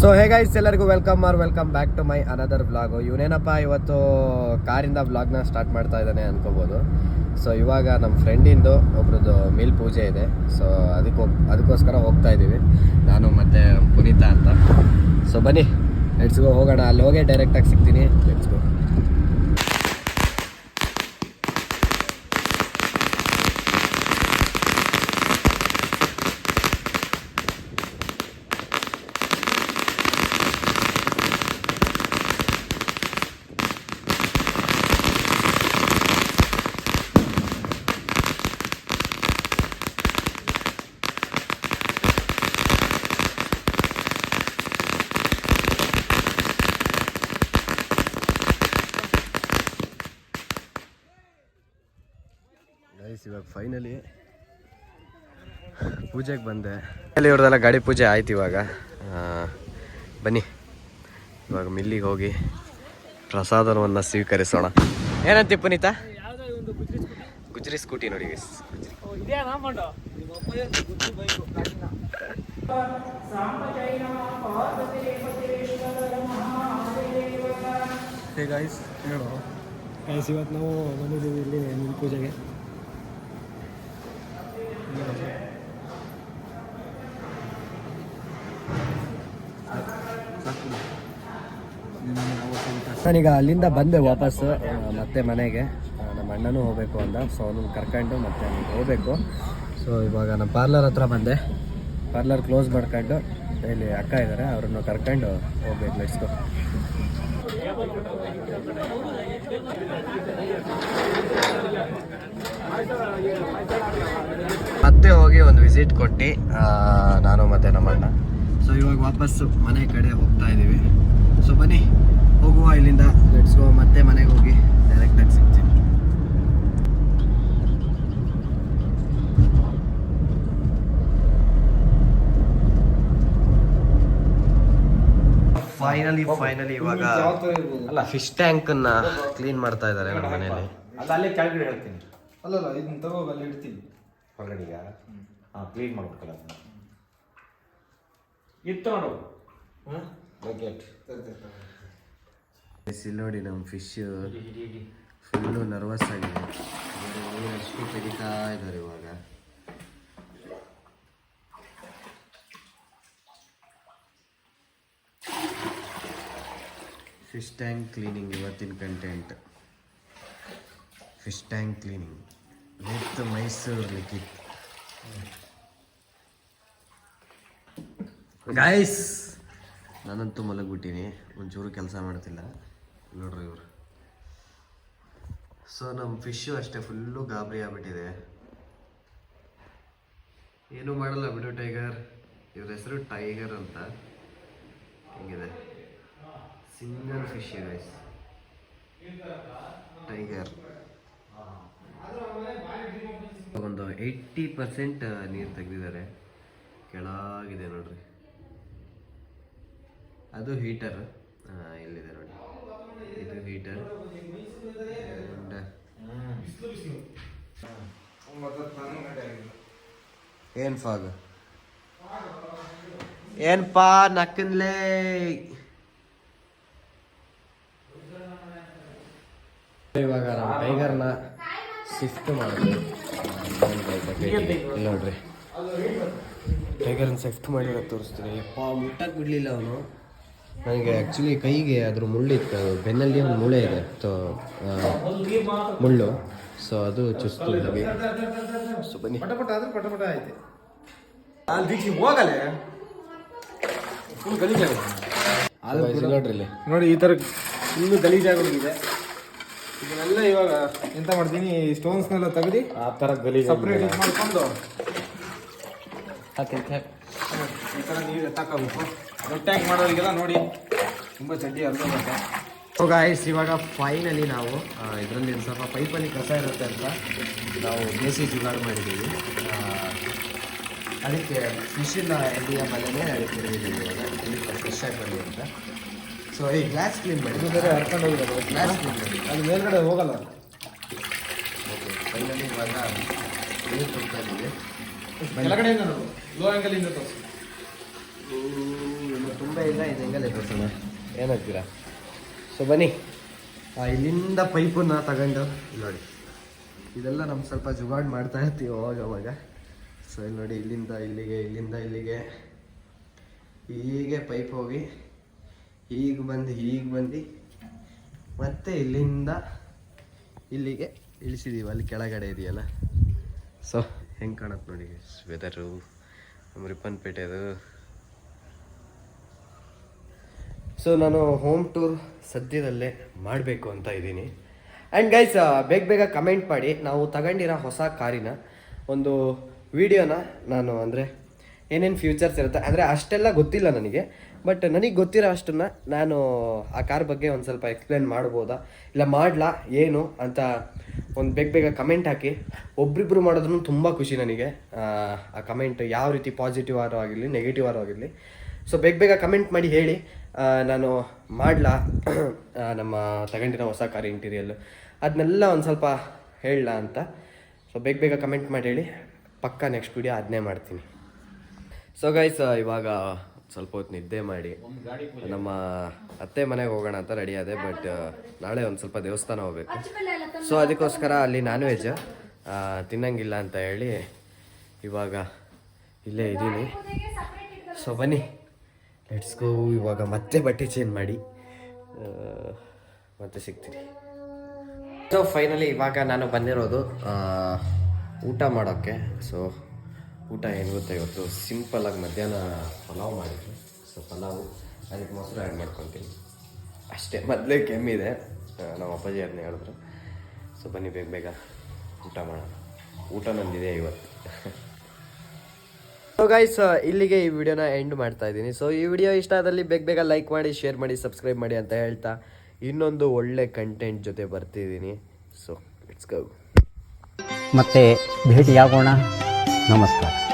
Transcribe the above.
So hey guys ಎಲ್ಲರಿಗೂ welcome or welcome back to my another vlog ಇವನೇನಪ್ಪ, ಇವತ್ತು ಕಾರಿಂದ ಬ್ಲಾಗ್ನ start ಮಾಡ್ತಾ ಇದ್ದಾನೆ ಅನ್ಕೋಬೋದು. ಸೊ ಇವಾಗ ನಮ್ಮ ಫ್ರೆಂಡಿಂದು ಒಬ್ರದ್ದು ಮೀಲ್ ಪೂಜೆ ಇದೆ. ಸೊ ಅದಕ್ಕೆ ಅದಕ್ಕೋಸ್ಕರ ಹೋಗ್ತಾ ಇದ್ದೀವಿ. ನಾನು ಮತ್ತು ಪುನೀತಾ ಅಂತ. ಸೊ ಬನ್ನಿ ಎಡ್ಸ್ಗೋ ಹೋಗೋಣ. ಅಲ್ಲಿ ಹೋಗೇ ಡೈರೆಕ್ಟಾಗಿ ಸಿಗ್ತೀನಿ. ಲೆಟ್ಸ್ ಗೈಸ್ ಇವಾಗ ಫೈನಲಿ ಪೂಜೆಗೆ ಬಂದೆ. ಅಲ್ಲಿ ಇವ್ರದೆಲ್ಲ ಗಾಡಿ ಪೂಜೆ ಆಯ್ತು ಇವಾಗ. ಬನ್ನಿ. ಇವಾಗ ಮಿಲ್ಲಿಗೆ ಹೋಗಿ ಪ್ರಸಾದವನ್ನು ಸ್ವೀಕರಿಸೋಣ. ಏನಂತಿ ಪುನೀತ? ಗುಜ್ರಿ ಸ್ಕೂಟಿ ನೋಡಿ ಗೈಸ್ ಹೇಳು. ಇವತ್ತು ನಾವು ಬಂದಿದ್ದೀವಿ ಇಲ್ಲಿ ನಿಮ್ಮ ಪೂಜೆಗೆ. ನಾನೀಗ ಅಲ್ಲಿಂದ ಬಂದೆ ವಾಪಸ್ ಮತ್ತೆ ಮನೆಗೆ. ನಮ್ಮ ಅಣ್ಣನೂ ಹೋಗಬೇಕು ಅಂತ ಸೊ ಅವನು ಕರ್ಕೊಂಡು ಮತ್ತೆ ಹೋಗಬೇಕು. ಸೊ ಇವಾಗ ನಮ್ಮ ಪಾರ್ಲರ್ ಹತ್ರ ಬಂದೆ. ಪಾರ್ಲರ್ ಕ್ಲೋಸ್ ಮಾಡ್ಕೊಂಡು ಇಲ್ಲಿ ಅಕ್ಕ ಇದ್ದಾರೆ ಅವ್ರನ್ನ ಕರ್ಕೊಂಡು ಹೋಗ್ಬೇಕು. ಲೆಟ್ಸ್ಕೊ ಮತ್ತೆ ಹೋಗಿ ಒಂದು ವಿಸಿಟ್ ಕೊಟ್ಟು ನಾನು ಮತ್ತೆ ನಮ್ಮಣ್ಣ. ಸೊ ಇವಾಗ ವಾಪಸ್ಸು ಮನೆ ಕಡೆ ಹೋಗ್ತಾ ಇದ್ದೀವಿ. ಸೊ ಬನ್ನಿ, ಹೋಗುವ ಇಲ್ಲಿಂದ. ಗೋ ಮತ್ತೆ ಮನೆಗೆ ಹೋಗಿ ಡೈರೆಕ್ಟಾಗಿ ಸಿಗ್ತೀನಿ ಫೈನಲಿ ಫೈನಲಿ ಇವಾಗ ಅಲ್ಲ ಫಿಶ್ ಟ್ಯಾಂಕ್ ಅನ್ನ ಕ್ಲೀನ್ ಮಾಡ್ತಾ ಇದ್ದಾರೆ ನಮ್ಮ ಮನೆಯಲ್ಲಿ ಅಲ್ಲ ಅಲ್ಲೇ ಕೆಳಗಡೆ ಹೇಳ್ತೀನಿ. ಅಲ್ಲಲ್ಲ ಇದನ್ನ ತಗೋ ಅಲ್ಲಿ ಇಡ್ತೀನಿ. ಹೊರಗಡೆಗೆ ಹಾಂ ಕ್ಲೀನ್ ಮಾಡ್ಬೇಕಲ್ಲ ಅದನ್ನ. ಇತ್ತು ನೋಡು ಇಲ್ಲಿ ನೋಡಿ ನಮ್ಮ ಫಿಶ್ ಫುಲ್ಲು ನರ್ವಸ್ ಆಗಿದೆ. ಅಷ್ಟು ತೆಗಿತಾ ಇದ್ದಾರೆ ಇವಾಗ? ಫಿಶ್ ಟ್ಯಾಂಕ್ ಕ್ಲೀನಿಂಗ್ ಇವತ್ತಿನ content fish tank cleaning with Mysuru Likhith. Guys ನಾನಂತೂ ಮಲಗ್ಬಿಟ್ಟಿನಿ. ಒಂಚೂರು ಕೆಲಸ ಮಾಡ್ತಿಲ್ಲ. ನೋಡ್ರಿ ಇವರು. ಸೊ ನಮ್ಮ ಫಿಶ್ಶು ಅಷ್ಟೇ ಫುಲ್ಲು ಗಾಬರಿ ಆಗ್ಬಿಟ್ಟಿದೆ. ಏನೂ ಮಾಡಲ್ಲ ಬಿಡು ಟೈಗರ್ ಇವ್ರ ಹೆಸರು ಟೈಗರ್ ಅಂತ. ಹೆಂಗಿದೆ? ಸಿಂಗಲ್ ಫಿಶ್ ಗೈಸ್ ಟೈಗರ್ ಒಂದು ಏಯ್ಟಿ ಪರ್ಸೆಂಟ್ ನೀರು ತೆಗೆದಿದ್ದಾರೆ ಕೆಳಗಿದೆ ನೋಡ್ರಿ ಅದು ಹೀಟರ್ ಇಲ್ಲಿದೆ ನೋಡಿ ಇದು ಹೀಟರ್ ಏನ್ ಫಾಗ್ ಏನ್ಪಾ ನಕ್ಕನ್ಲೇ ಇವಾಗ ನಾವು ಟೈಗರ್ನ ಶಿಫ್ಟ್ ಮಾಡಿದ್ವಿ ನೋಡ್ರಿ. ಟೈಗರ್ನ ಶಿಫ್ಟ್ ಮಾಡಿ ತೋರಿಸ್ತೀನಿ. ಯಪ್ಪ ಮುಟ್ಟಕ್ಕೆ ಬಿಡಲಿಲ್ಲ ಅವನು. ನನಗೆ ಆ್ಯಕ್ಚುಲಿ ಕೈಗೆ ಅದ್ರ ಮುಳ್ಳಿತ್ತು ಅದು ಬೆನ್ನಲ್ಲಿ ಒಂದು ಮುಳೆ ಇದೆ. ಸೊ ಮುಳ್ಳು. ಸೊ ಅದು ಚುಸ್ತು ಸೊ ಬನ್ನಿ. ನೋಡ್ರಿ ಇಲ್ಲಿ. ನೋಡಿ ಈ ಥರ ಫುಲ್ ಗಲೀಜಾಗೋಗಿದೆ ಇದನ್ನೆಲ್ಲ ಇವಾಗ ಎಂತ ಮಾಡ್ತೀನಿ ಸ್ಟೋನ್ಸ್ನೆಲ್ಲ ತೆಗೆದು ಆ ಥರ ಗಲೀಜ್ ಸಪ್ರೇಟ್ ಇದು ಮಾಡ್ಕೊಂಡು ಹಾಕಿ ಹಾಕಿ ಈ ಥರ ನೀರು ತಗೋಬೇಕು ದೊಡ್ಡ ಟ್ಯಾಂಕ್ ಮಾಡೋರಿಗೆಲ್ಲ ನೋಡಿ ತುಂಬ ಚಡ್ಡಿ ಅರ್ಧೋಗುತ್ತೆ ಸೊ ಗಾಯ್ಸ್ ಇವಾಗ ಫೈನಲಿ ನಾವು ಇದರಲ್ಲಿ ಸ್ವಲ್ಪ ಪೈಪಲ್ಲಿ ಕಸ ಇರುತ್ತೆ ಅಂತ ನಾವು ಬೇಸಿ ಜುಗಾಡು ಮಾಡಿದ್ದೀವಿ. ಅದಕ್ಕೆ ಫಿಶಿನ ಎಲ್ಲಿಯ ಮನೆಯೇ ಅದಕ್ಕೆ ಇವಾಗ ಇಲ್ಲಿ ಫ್ರೆಶ್ ಆಗಿ ಬರಲಿ ಅಂತ. ಸೊ ಈ ಗ್ಲಾಸ್ ಕ್ಲೀನ್ ಮಾಡಿ. ಬೇರೆ ಹರ್ಕೊಂಡು ಹೋಗಿರೋದು. ಗ್ಲಾಸ್ ಕ್ಲೀನ್ ಮಾಡಿ. ಅದು ಮೇಲ್ಗಡೆ ಹೋಗಲ್ಲ. ಓಕೆ ಫೈನಲಿ ಇವಾಗ ನೀರು ತುಂಬ್ತಾ ಇದ್ದೀವಿ. ಕೆಳಗಡೆಯಿಂದ ಲೋ ಆ್ಯಂಗಲ್ ಇಂದ ತೋರಿಸಿ. ತುಂಬ ಇಲ್ಲ ಇದು ಹೆಂಗಲ್ಲ ತೋರಿಸೋಣ. ಏನಾಗ್ತೀರಾ ಸೊ ಬನ್ನಿ. ಇಲ್ಲಿಂದ ಪೈಪನ್ನ ತಗೊಂಡು ಇಲ್ಲಿ ನೋಡಿ. ಇದೆಲ್ಲ ನಮ್ಮ ಸ್ವಲ್ಪ ಜುಗಾಡ್ ಮಾಡ್ತಾ ಇರ್ತೀವಿ ಅವಾಗ ಅವಾಗ. ಸೊ ಇಲ್ಲಿ ನೋಡಿ ಇಲ್ಲಿಂದ ಇಲ್ಲಿಗೆ ಇಲ್ಲಿಂದ ಇಲ್ಲಿಗೆ. ಹೀಗೆ ಪೈಪ್ ಹೋಗಿ ಹೀಗೆ ಬಂದು ಹೀಗೆ ಬಂದು ಮತ್ತೆ ಇಲ್ಲಿಂದ ಇಲ್ಲಿಗೆ ಇಳಿಸಿದೀವಿ, ಅಲ್ಲಿ ಕೆಳಗಡೆ ಇದೆಯಲ್ಲ. ಸೊ ಹೆಂಗೆ ಕಾಣತ್ತೆ ನೋಡಿ ವೆದರು ನಮ್ಮ ರಿಪ್ಪನ್ಪೇಟೆದು ಸೊ ನಾನು ಹೋಮ್ ಟೂರ್ ಸದ್ಯದಲ್ಲೇ ಮಾಡಬೇಕು ಅಂತ ಇದ್ದೀನಿ. ಆ್ಯಂಡ್ ಗೈಸ್ ಬೇಗ ಬೇಗ ಕಮೆಂಟ್ ಮಾಡಿ, ನಾವು ತಗೊಂಡಿರೋ ಹೊಸ ಕಾರಿನ ಒಂದು ವಿಡಿಯೋನ ನಾನು ಅಂದರೆ ಏನೇನು ಫ್ಯೂಚರ್ಸ್ ಇರುತ್ತೆ, ಅಂದರೆ ಅಷ್ಟೆಲ್ಲ ಗೊತ್ತಿಲ್ಲ ನನಗೆ. ಬಟ್ ನನಗೆ ಗೊತ್ತಿರೋ ಅಷ್ಟನ್ನು ನಾನು ಆ ಕಾರ್ ಬಗ್ಗೆ ಒಂದು ಸ್ವಲ್ಪ ಎಕ್ಸ್ಪ್ಲೇನ್ ಮಾಡ್ಬೋದಾ? ಇಲ್ಲ ಮಾಡಲಾ? ಏನು? ಅಂತ ಒಂದು ಬೇಗ ಬೇಗ ಕಮೆಂಟ್ ಹಾಕಿ. ಒಬ್ರಿಬ್ರು ಮಾಡೋದ್ರೂ ತುಂಬ ಖುಷಿ ನನಗೆ. ಆ, ಕಮೆಂಟ್ ಯಾವ ರೀತಿ ಪಾಸಿಟಿವ್ ಆರೋ ಆಗಿರಲಿ ನೆಗೆಟಿವ್ ಆರೋ ಆಗಿರಲಿ. ಸೊ ಬೇಗ ಬೇಗ ಕಮೆಂಟ್ ಮಾಡಿ ಹೇಳಿ. ನಾನು ಮಾಡಲಾ? ನಮ್ಮ ತಗೊಂಡಿರೋ ಹೊಸ ಕಾರ್ ಇಂಟೀರಿಯಲ್ ಅದನ್ನೆಲ್ಲ ಒಂದು ಸ್ವಲ್ಪ ಹೇಳಲಾ ಅಂತ. ಸೊ ಬೇಗ ಬೇಗ ಕಮೆಂಟ್ ಮಾಡಿ ಹೇಳಿ. ಪಕ್ಕ ನೆಕ್ಸ್ಟ್ ವೀಡಿಯೋ ಅದನ್ನೇ ಮಾಡ್ತೀನಿ. ಸೊ ಗೈಸ್ ಇವಾಗ ಸ್ವಲ್ಪ ಹೊತ್ತು ನಿದ್ದೆ ಮಾಡಿ ನಮ್ಮ ಅತ್ತೆ ಮನೆಗೆ ಹೋಗೋಣ ಅಂತ ರೆಡಿ ಆದೆ ಬಟ್ ನಾಳೆ ಒಂದು ಸ್ವಲ್ಪ ದೇವಸ್ಥಾನ ಹೋಗ್ಬೇಕು. ಸೊ ಅದಕ್ಕೋಸ್ಕರ ಅಲ್ಲಿ ನಾನ್ ವೆಜ್ ತಿನ್ನಂಗಿಲ್ಲ ಅಂತ ಹೇಳಿ ಇವಾಗ ಇಲ್ಲೇ ಇದ್ದೀನಿ. ಸೊ ಬನ್ನಿ. ಲೆಟ್ಸ್ ಗೋ ಇವಾಗ ಮತ್ತೆ ಬಟ್ಟೆ ಚೇಂಜ್ ಮಾಡಿ ಮತ್ತೆ ಸಿಗ್ತೀನಿ. ಸೊ ಫೈನಲಿ ಇವಾಗ ನಾನು ಬಂದಿರೋದು ಊಟ ಮಾಡೋಕ್ಕೆ. ಸೊ ಊಟ ಏನು ಗೊತ್ತಾ ಇವತ್ತು ಸಿಂಪಲಾಗಿ ಮಧ್ಯಾಹ್ನ ಪಲಾವ್ ಮಾಡಿದ್ರು. ಸೊ ಪಲಾವು, ಅದಕ್ಕೆ ಮೊಸರು ಆ್ಯಡ್ ಮಾಡ್ಕೊತೀನಿ ಅಷ್ಟೇ, ಮೊದಲೇ ಕೆಮ್ಮಿದೆ ನಮ್ಮ ಅಪ್ಪಾಜಿ ಅದನ್ನ ಹೇಳಿದ್ರು. ಸೊ ಬನ್ನಿ, ಬೇಗ ಬೇಗ ಊಟ ಮಾಡೋಣ. ಊಟ ನಂದಿದೆ ಇವತ್ತು. ಸೊ ಗೈಸ್ ಇಲ್ಲಿಗೆ ಈ ವಿಡಿಯೋನ ಎಂಡ್ ಮಾಡ್ತಾ ಇದ್ದೀನಿ. ಸೊ ಈ ವಿಡಿಯೋ ಇಷ್ಟ ಆದಲ್ಲಿ ಬೇಗ ಬೇಗ ಲೈಕ್ ಮಾಡಿ ಶೇರ್ ಮಾಡಿ ಸಬ್ಸ್ಕ್ರೈಬ್ ಮಾಡಿ ಅಂತ ಹೇಳ್ತಾ ಇನ್ನೊಂದು ಒಳ್ಳೆ ಕಂಟೆಂಟ್ ಜೊತೆ ಬರ್ತಿದ್ದೀನಿ. ಸೊ ಇಟ್ಸ್ ಗೌ ಮತ್ತೆ ಭೇಟಿಯಾಗೋಣ. नमस्कार।